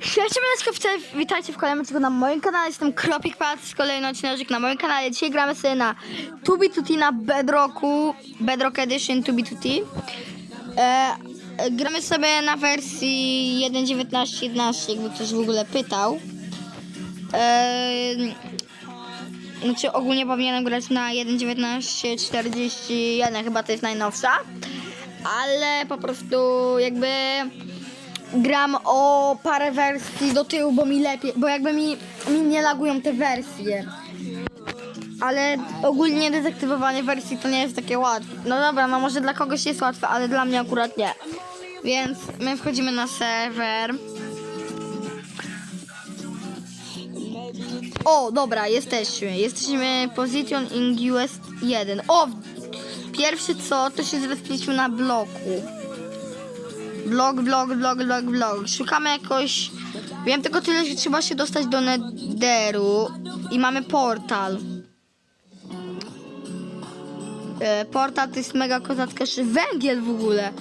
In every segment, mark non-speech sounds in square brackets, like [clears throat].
Cześć, w witajcie w kolejnym odcinku na moim kanale, jestem Kropik Pat, kolejny odcinek na moim kanale. Dzisiaj gramy sobie na Tubi Tuti na Bedrocku, Bedrock Edition Tubi Tuti. E, e, gramy sobie na wersji 1.19.11, jakby ktoś w ogóle pytał. E, znaczy ogólnie powinienem grać na 1.19.41, chyba to jest najnowsza. Ale po prostu jakby gram o parę wersji do tyłu, bo mi lepiej, bo jakby mi, mi nie lagują te wersje. Ale ogólnie dezaktywowanie wersji to nie jest takie łatwe. No dobra, no może dla kogoś jest łatwe, ale dla mnie akurat nie. Więc my wchodzimy na serwer. O, dobra, jesteśmy. Jesteśmy Position in US 1. O, pierwszy co, to się zrespiliśmy na bloku. Blog, blog, blog, blog, blog. Szukamy jakoś. Wiem tylko tyle, że trzeba się dostać do Netheru i mamy portal. E, Portal to jest mega kozacka, węgiel w ogóle.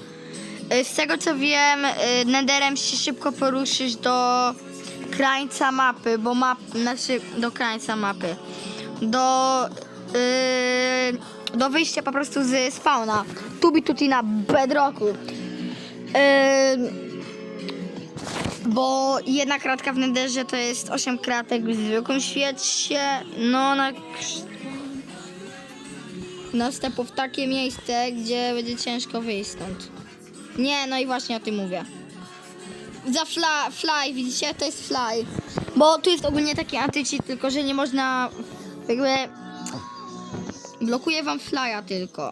E, Z tego co wiem, e, Netherem się szybko poruszysz do krańca mapy, bo map, znaczy do krańca mapy. Do yy, do wyjścia po prostu z spawna. Tubi tuti na bedrocku. Bo jedna kratka w nederze to jest 8 kratek w zwykłym świecie. No na następu w takie miejsce, gdzie będzie ciężko wyjść stąd. Nie, no i właśnie o tym mówię. Za fly, fly widzicie? To jest fly. Bo tu jest ogólnie taki antycheat, tylko że nie można jakby blokuje wam flya tylko.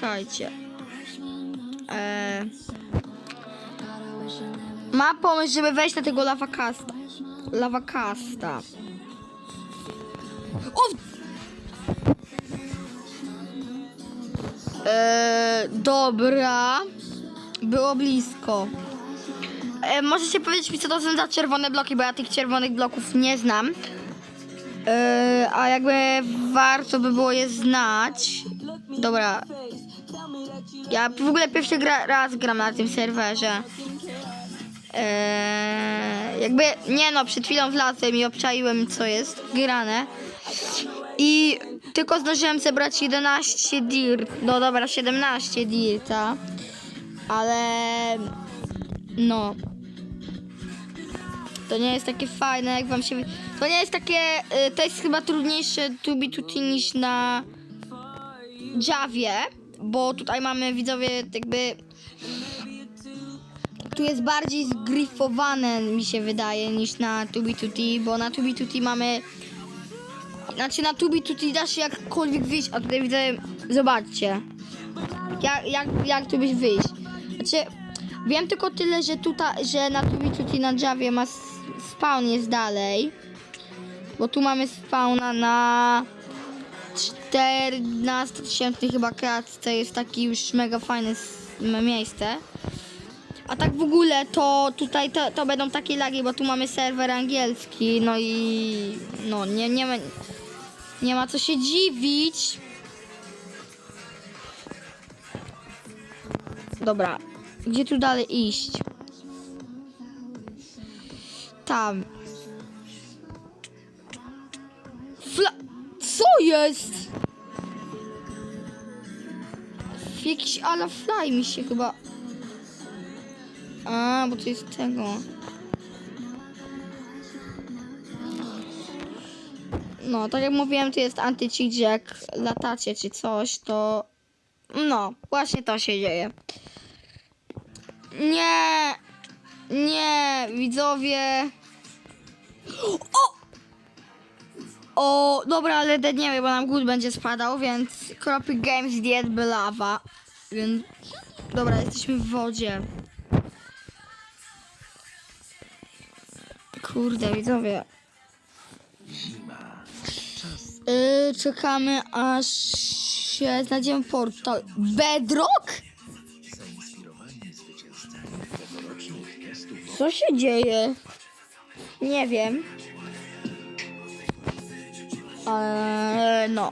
Czekajcie. Eee... Ma pomysł, żeby wejść na tego lawakasta. Lawakasta. O! Eee, dobra. Było blisko. E, możecie powiedzieć mi, co to są za czerwone bloki, bo ja tych czerwonych bloków nie znam. E, a jakby warto by było je znać. Dobra. Ja w ogóle pierwszy gra, raz gram na tym serwerze. E, jakby, nie no, przed chwilą wlazłem i obczaiłem, co jest grane. I tylko zdążyłem zebrać 11 dirt. No dobra, 17 dirta. Ale no. To nie jest takie fajne, jak wam się. To nie jest takie. y, To jest chyba trudniejsze tubi tuti niż na Javie, bo tutaj mamy widzowie jakby. Tu jest bardziej zgrifowane, mi się wydaje, niż na tubi tuti, bo na tubi tuti mamy. Znaczy na tubi tuti da się jakkolwiek wyjść, a tutaj widzę. Zobaczcie. Jak, jak, jak tu byś wyjść? Znaczy, wiem tylko tyle, że tutaj, że na Tubi Tuti na Javie ma spawn jest dalej. Bo tu mamy spawna na 14 tysięcznej chyba kratce. Jest taki już mega fajne miejsce. A tak w ogóle to tutaj to, to będą takie lagi, bo tu mamy serwer angielski, no i no nie, nie, ma, nie ma co się dziwić. Dobra, gdzie tu dalej iść? Tam. Co jest? Jakiś ala fly mi się chyba... A, bo to jest tego. No, tak jak mówiłem, to jest anti-cheat, że jak latacie czy coś, to... No, właśnie to się dzieje. Nie, nie, widzowie. O! O, dobra, ale nie wiem, bo nam głód będzie spadał, więc Kropik Games zjedłby lawa. Więc, dobra, jesteśmy w wodzie. Kurde, widzowie. Yy, czekamy aż się znajdziemy portal. Bedrock? Co się dzieje? Nie wiem. Ale no.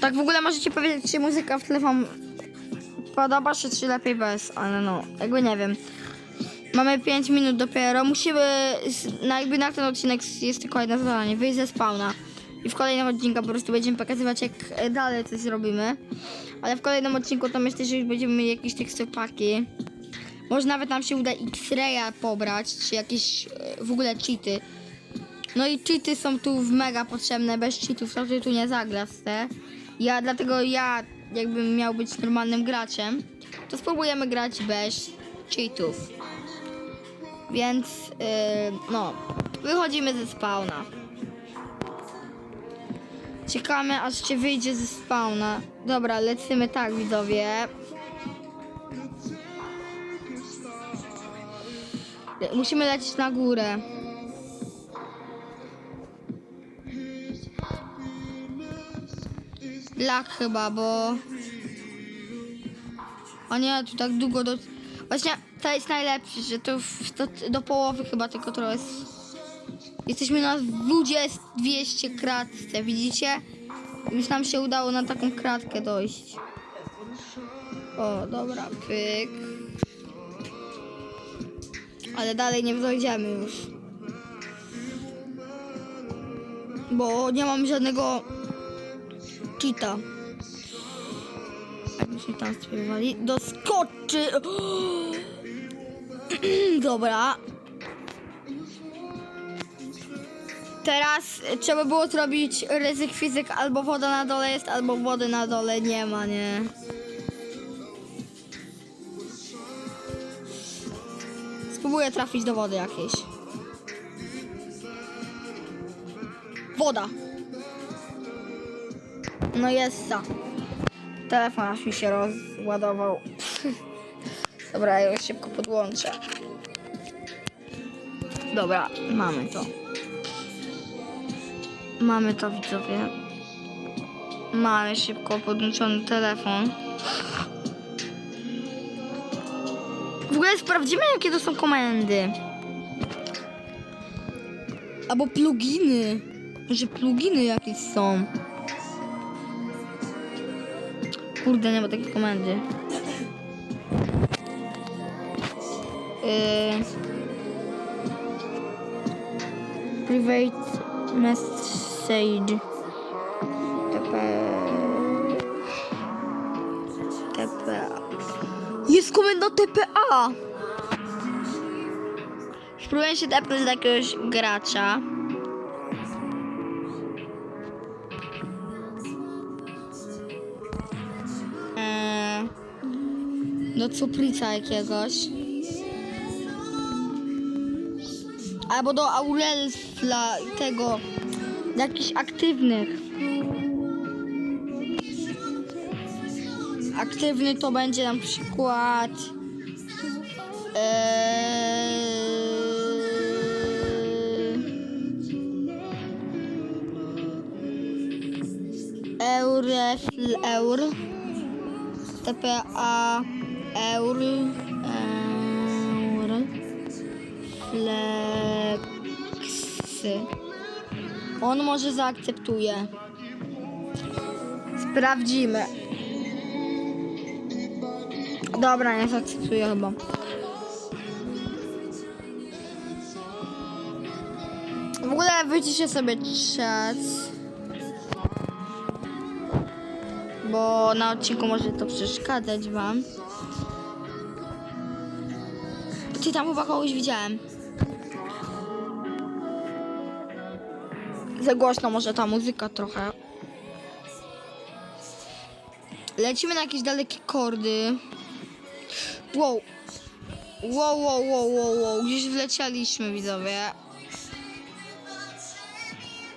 Tak w ogóle możecie powiedzieć, czy muzyka w tle wam podoba się, czy lepiej bez, ale no, jakby nie wiem. Mamy 5 minut dopiero, musimy, na jakby na ten odcinek jest tylko jedno zadanie, wyjść ze spawna. I w kolejnym odcinku po prostu będziemy pokazywać, jak e, dalej coś zrobimy. Ale w kolejnym odcinku to myślę, że już będziemy mieli jakieś teksturpaki. Może nawet nam się uda X-raya pobrać, czy jakieś e, w ogóle cheaty. No i cheaty są tu w mega potrzebne, bez cheatów to ty tu nie zagrasz, te. Ja, dlatego ja, jakbym miał być normalnym graczem, to spróbujemy grać bez cheatów. Więc, yy, no, wychodzimy ze spawna. Czekamy, aż się wyjdzie ze spawna. Dobra, lecimy tak, widzowie. Musimy lecieć na górę. Lak chyba, bo... O nie, tu tak długo do... Właśnie to jest najlepsze, że to, w, to do połowy chyba tylko trochę jest... Jesteśmy na 20, 200 kratce, widzicie? Już nam się udało na taką kratkę dojść. O, dobra, pyk. Ale dalej nie dojdziemy już. Bo nie mam żadnego cheata. Jakbyśmy tam spróbowali. Doskoczy! [clears throat] Dobra. Teraz trzeba było zrobić ryzyk fizyk, albo woda na dole jest, albo wody na dole nie ma, nie? Spróbuję trafić do wody jakiejś. Woda. No jest ta. Telefon aż mi się rozładował. [laughs] Dobra, ja szybko podłączę. Dobra, mamy to. Mamy to widzowie. Mamy szybko podłączony telefon. W ogóle sprawdzimy jakie to są komendy. Albo pluginy. Może pluginy jakieś są. Kurde, nie ma takiej komendy. Yy... Private message. TP... TPA. Jest komenda TPA! Spróbuję się tepnąć do jakiegoś gracza. Do cuprica jakiegoś. Albo do Aurelfla tego. Do jakichś aktywnych. Aktywny to będzie na przykład. Eee, Eurefl eur. TPA eur. Eur. Flexy. On może zaakceptuje. Sprawdzimy. Dobra, nie zaakceptuję chyba. W ogóle wyciszę sobie czas. Bo na odcinku może to przeszkadzać wam. Tam chyba kogoś widziałem. Za głośno może ta muzyka trochę. Lecimy na jakieś dalekie kordy. Wow. Wow, wow, wow, wow, wow. Gdzieś wlecialiśmy, widzowie.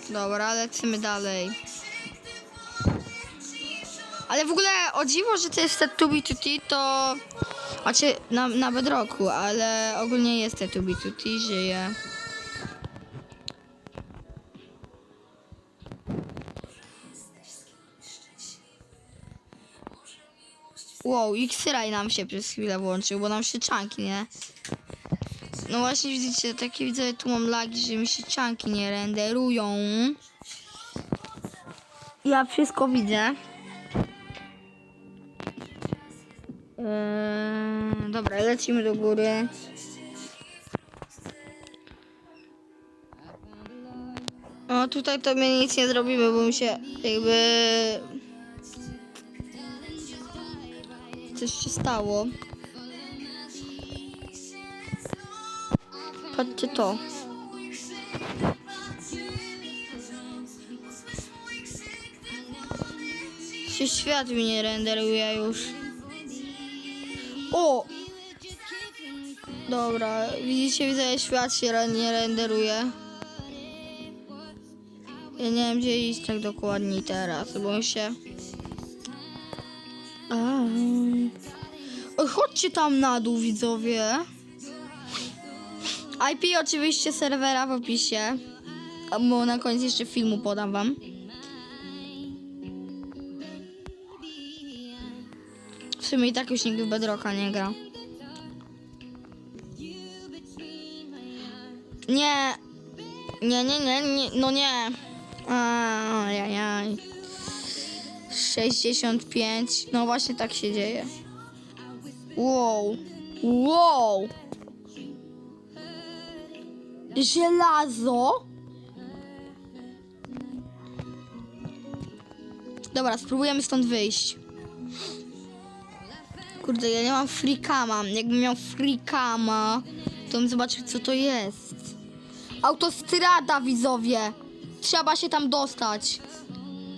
Dobra, lecimy dalej. Ale w ogóle o dziwo, że to jest Tubi Tuti, to... Znaczy na, na bedroku, ale ogólnie jest te Tubi Tuti, żyje. Wow, X-Ray nam się przez chwilę włączył, bo nam się czanki, nie? No właśnie widzicie, takie widzę, tu mam lagi, że mi się czanki nie renderują. Ja wszystko widzę. Eee, dobra, lecimy do góry. O, tutaj to my nic nie zrobimy, bo mi się jakby... Coś się stało. Patrzcie to. Się świat mi nie renderuje już. O! Dobra, widzicie, widzę, świat się nie renderuje. Ja nie wiem, gdzie iść tak dokładnie teraz, bo się... Oj, chodźcie tam na dół, widzowie. IP oczywiście serwera w opisie. Bo na koniec jeszcze filmu podam wam. Sumie i tak już nigdy w Bedrocka nie gra. Nie. Nie, nie, nie, nie no nie. Ajajaj. 65. No właśnie tak się dzieje. Wow. Wow. Żelazo. Dobra, spróbujemy stąd wyjść. Kurde, ja nie mam freakama. Jakbym miał freakama, to bym zobaczył, co to jest. Autostrada, widzowie. Trzeba się tam dostać.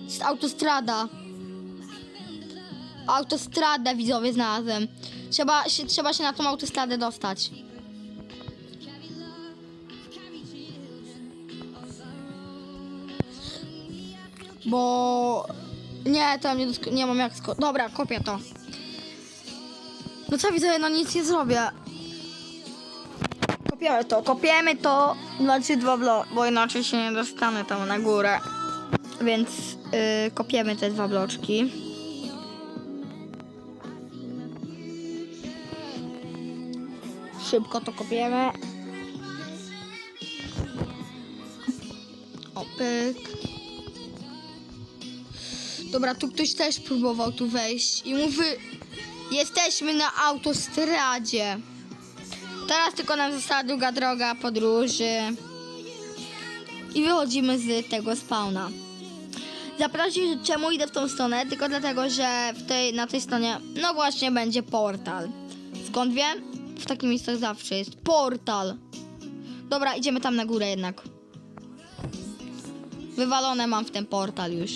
Jest autostrada. Autostradę, widzowie, znalazłem. Trzeba się, trzeba się na tą autostradę dostać. Bo... Nie, tam nie, nie mam jak... Sko- Dobra, kopię to. No co widzę, no nic nie zrobię. Kopiemy to, kopiemy to. Znaczy dwa blo, bo inaczej się nie dostanę tam na górę. Więc yy, kopiemy te dwa bloczki. Szybko to kopiemy. O, pyk. Dobra, tu ktoś też próbował tu wejść i mówi, jesteśmy na autostradzie. Teraz tylko nam została długa droga podróży. I wychodzimy z tego spawna. Zapytacie, czemu idę w tą stronę? Tylko dlatego, że w tej, na tej stronie, no właśnie, będzie portal. Skąd wiem? W takich miejscach zawsze jest portal. Dobra, idziemy tam na górę jednak. Wywalone mam w ten portal już.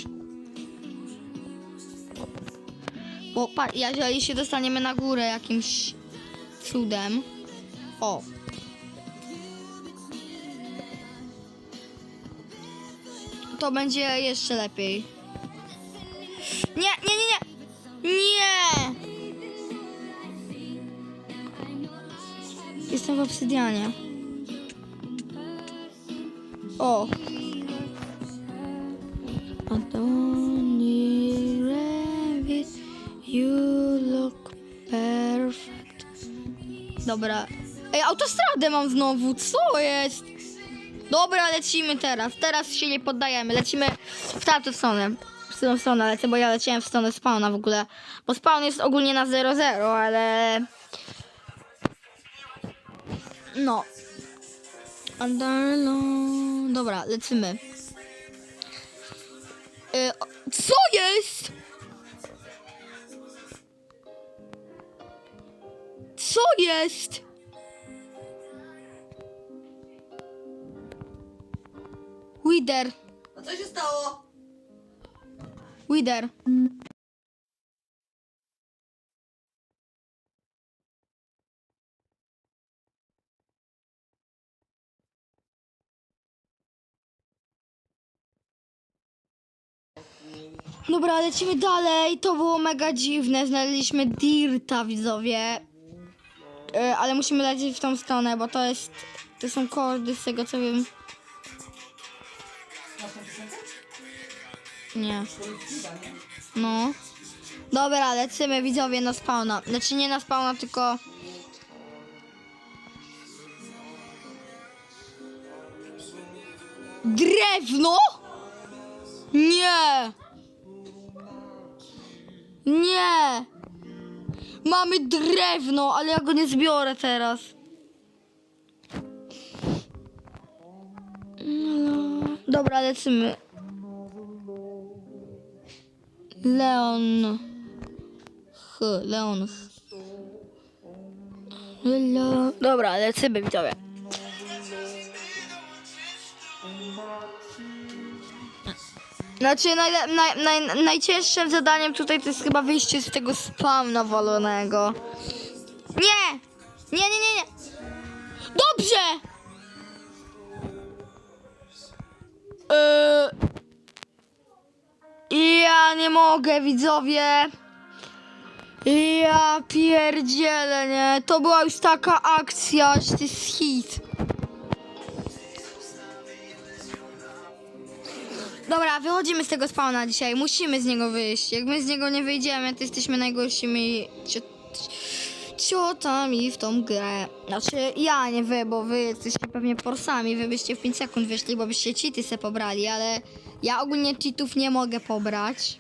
Bo jeżeli się dostaniemy na górę jakimś cudem. O. To będzie jeszcze lepiej. Nie, nie, nie, nie! Nie! Jestem w obsydianie. O. Dobra. Ej, autostradę mam znowu, co jest? Dobra, lecimy teraz. Teraz się nie poddajemy. Lecimy w tamtą stronę. W tą stronę lecę, bo ja leciałem w stronę spawna w ogóle. Bo spawn jest ogólnie na 0-0, ale... No. Dobra, lecimy. Y, co jest? Co jest? Wider, A co się stało? Wider. Dobra, lecimy dalej. To było mega dziwne. Znaleźliśmy Dirta, widzowie. E, ale musimy lecieć w tą stronę, bo to jest... To są kordy z tego, co wiem. Nie? No. Dobra, lecimy widzowie na spawna. Znaczy nie na spawna, tylko... Drewno? Nie! Nie! Mamy drewno, ale ja go nie zbiorę teraz. No, Dobra, lecimy. Leon. H, Leon. Leon. Dobra, lecimy, widzowie. Znaczy, naj, naj, naj, najcięższym zadaniem tutaj to jest chyba wyjście z tego spawna walonego. Nie! Nie, nie, nie, nie! Dobrze! Yy, ja nie mogę, widzowie. Ja pierdzielę, nie? To była już taka akcja, że to jest hit. Dobra, wychodzimy z tego spawna dzisiaj. Musimy z niego wyjść. Jak my z niego nie wyjdziemy, to jesteśmy najgorszymi cio- ciotami w tą grę. Znaczy ja, nie wy, bo wy jesteście pewnie forsami. Wy byście w 5 sekund wyszli, bo byście cheaty se pobrali, ale ja ogólnie cheatów nie mogę pobrać.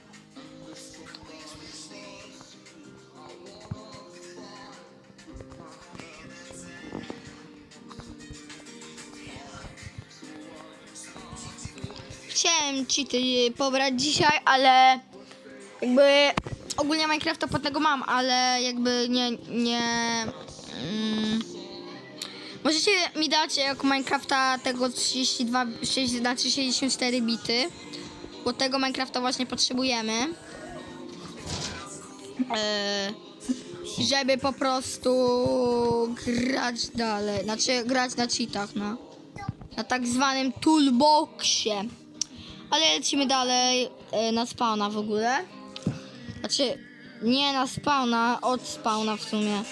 Chciałem cheaty pobrać dzisiaj, ale jakby ogólnie Minecrafta pod tego mam, ale jakby nie, nie... Mm, możecie mi dać jako Minecrafta tego 32, 6, znaczy 64 bity, bo tego Minecrafta właśnie potrzebujemy. E, żeby po prostu grać dalej, znaczy grać na cheatach, no. Na tak zwanym toolboxie. Ale lecimy dalej e, na spawna w ogóle. Znaczy, nie na spawna, od spawna w sumie.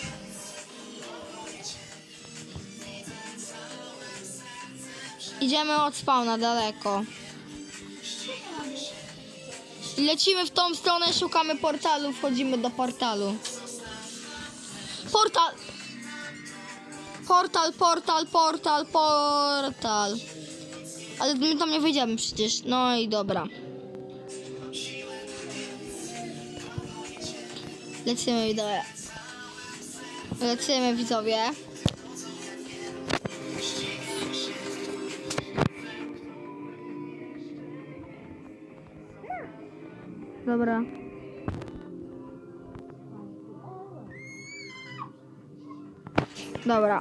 Idziemy od spawna daleko. Lecimy w tą stronę, szukamy portalu, wchodzimy do portalu. Portal! Portal, portal, portal, portal. Ale my tam nie wyjdziemy przecież. No i dobra. Lecimy widzowie. Lecimy widzowie. Dobra. Dobra.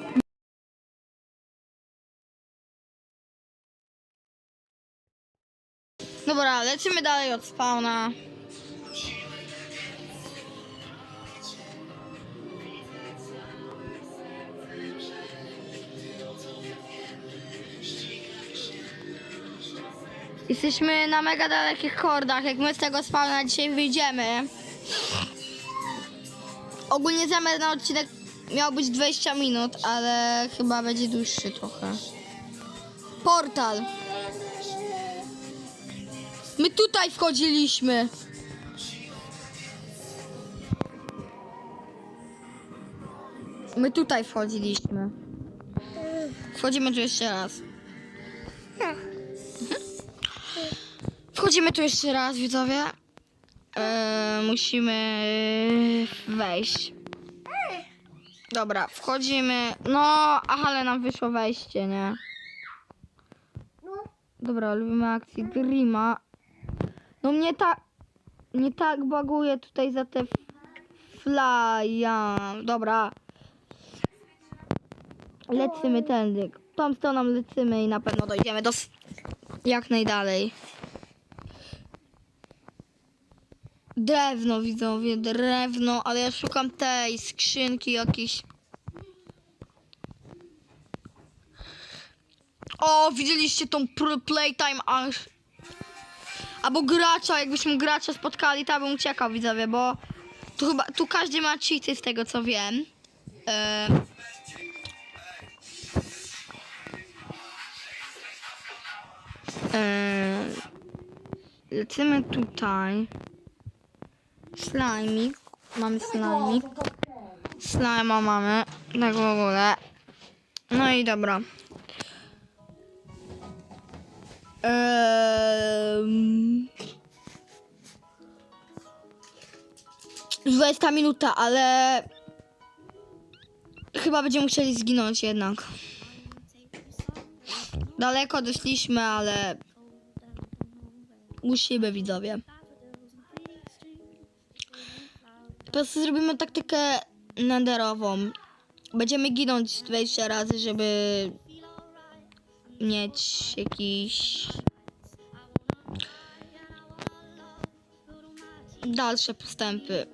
Dobra, lecimy dalej od spawna. Jesteśmy na mega dalekich kordach. Jak my z tego spawna dzisiaj wyjdziemy. Ogólnie zamiar na odcinek miał być 20 minut, ale chyba będzie dłuższy trochę. Portal. My tutaj wchodziliśmy. My tutaj wchodziliśmy. Wchodzimy tu jeszcze raz. Mhm. Wchodzimy tu jeszcze raz, widzowie. E, musimy wejść. Dobra, wchodzimy. No, ale nam wyszło wejście, nie? Dobra, lubimy akcję Grima. No mnie tak... Nie tak baguje tutaj za te flya. Dobra. Lecimy tędy. Tą stroną lecimy i na pewno dojdziemy do... Jak najdalej. Drewno, widzowie, drewno, ale ja szukam tej skrzynki jakiejś. O, widzieliście tą playtime aż. Albo gracza, jakbyśmy gracza spotkali, to bym uciekał, widzowie, bo tu chyba, tu każdy ma cheaty z tego co wiem. E... E... Lecimy tutaj. Slajmik. Mamy slajmik. Slajma mamy. Tak w ogóle. No i dobra. Ehm... 20 minuta, ale chyba będziemy musieli zginąć jednak. Daleko doszliśmy, ale musimy widzowie. Po prostu zrobimy taktykę nenderową. Będziemy ginąć 20 razy, żeby mieć jakiś dalsze postępy.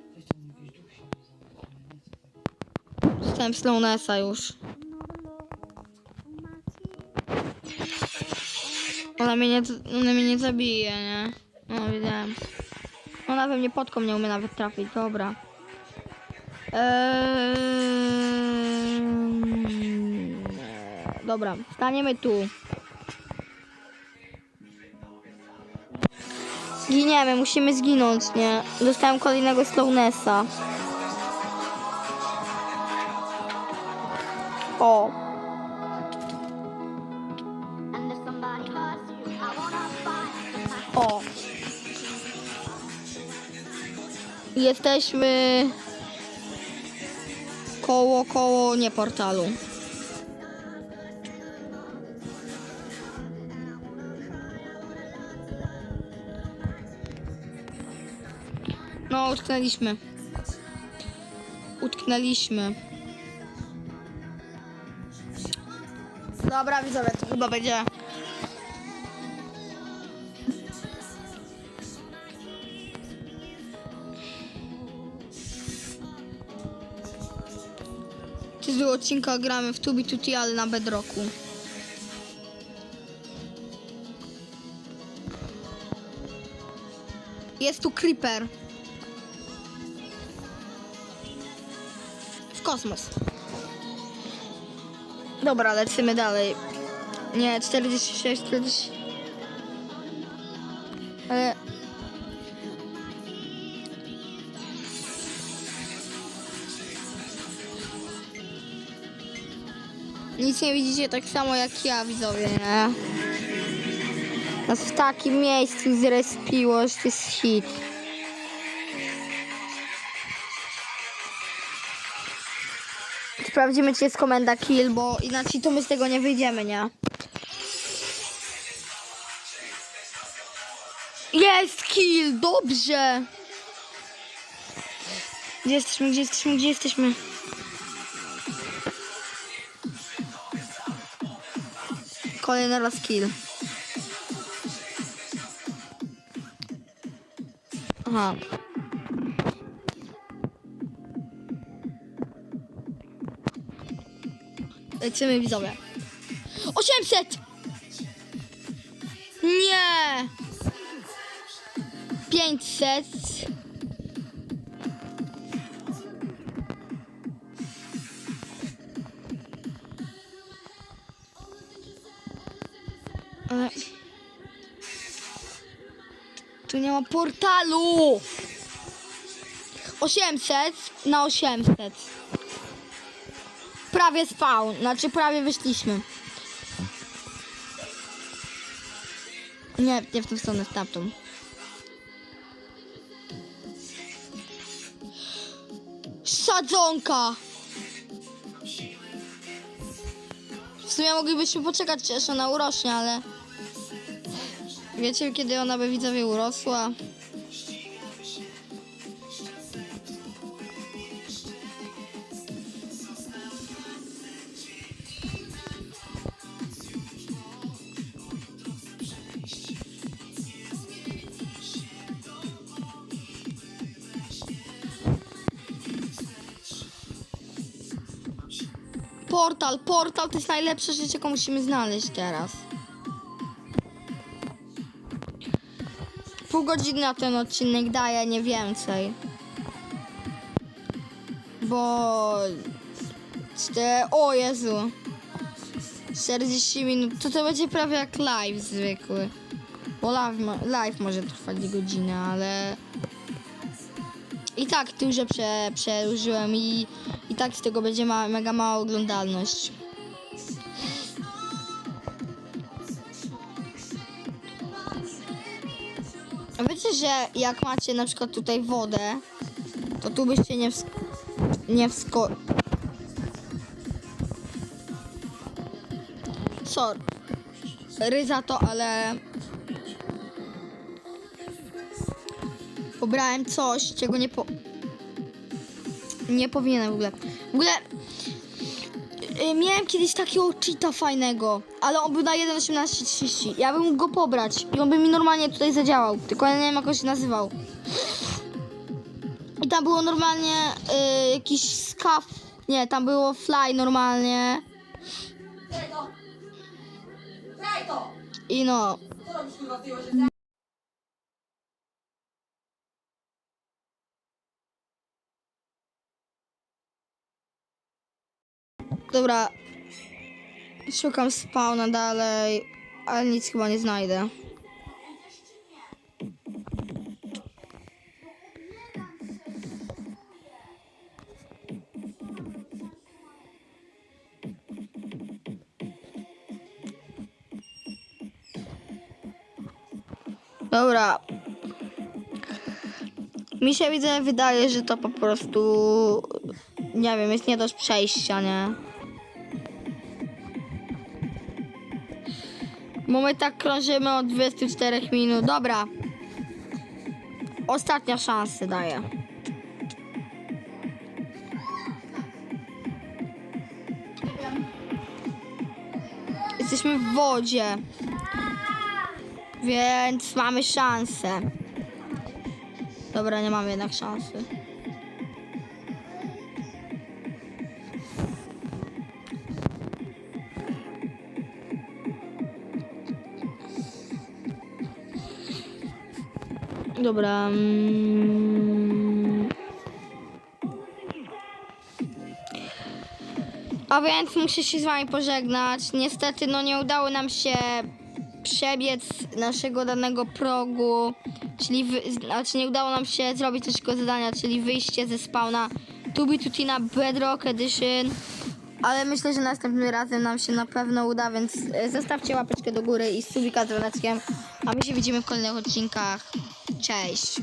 Dostałem Slownessa już. Ona mnie nie, ona mnie nie zabije, nie? No, wiedziałem. Ona we mnie podką nie umie nawet trafić, dobra. Eee... Dobra, staniemy tu. Zginiemy, musimy zginąć, nie? Dostałem kolejnego Slownessa. O, o. Jesteśmy koło, koło, nie portalu. No, utknęliśmy. Utknęliśmy. Dobra, widzowie, to chyba będzie Tytuł odcinka gramy w Tubi Tuti, ale na Bedrocku. Jest tu Creeper. Kosmos. Dobra, lecimy dalej. Nie, 46, 40. Ale... Nic nie widzicie tak samo jak ja, widzowie, nie? Nas w takim miejscu zrespiło, że to jest hit. Sprawdzimy, czy jest komenda kill, bo inaczej to my z tego nie wyjdziemy, nie? Jest kill, dobrze! Gdzie jesteśmy, gdzie jesteśmy, gdzie jesteśmy? Kolejny raz kill. Aha. Lecimy widzowie. 800! Nie! 500. Ale... Tu nie ma portalu! 800 na 800. Prawie spawn, znaczy prawie wyszliśmy. Nie, nie w tą stronę, w tamtą. Sadzonka! W sumie moglibyśmy poczekać, aż ona urośnie, ale... Wiecie, kiedy ona by widzowie urosła? Portal, portal to jest najlepsze rzecz, jaką musimy znaleźć teraz. Pół godziny na ten odcinek daje, nie więcej. Bo... O Jezu. 40 minut. To to będzie prawie jak live zwykły. Bo live, live może trwać godzinę, ale... I tak dużo prze, i, i tak z tego będzie ma, mega mała oglądalność. Wiecie, że jak macie na przykład tutaj wodę, to tu byście nie, wsk- nie wsko... Sorry. Ryza to, ale... Pobrałem coś, czego nie po... Nie powinienem w ogóle. W ogóle... y, Miałem kiedyś takiego cheata fajnego, ale on był na 1.18.30. Ja bym mógł go pobrać i on by mi normalnie tutaj zadziałał, tylko ja nie wiem jak on się nazywał. I tam było normalnie y, jakiś skaf. Nie, tam było fly normalnie. I no. Dobra. Szukam spawna dalej, ale nic chyba nie znajdę. Dobra. Mi się widzę, wydaje, że to po prostu nie wiem, jest nie do przejścia, nie? Bo my tak krążymy od 24 minut. Dobra. Ostatnia szansa daję. Jesteśmy w wodzie. Więc mamy szansę. Dobra, nie mamy jednak szansy. Dobra. mm. A więc muszę się z wami pożegnać. Niestety, no nie udało nam się przebiec naszego danego progu, czyli wy, znaczy nie udało nam się zrobić naszego zadania, czyli wyjście ze spawna Tubi Tutina Bedrock Edition. Ale myślę, że następnym razem nam się na pewno uda, więc e, zostawcie łapeczkę do góry i subika z dzwoneczkiem. A my się widzimy w kolejnych odcinkach. Cześć!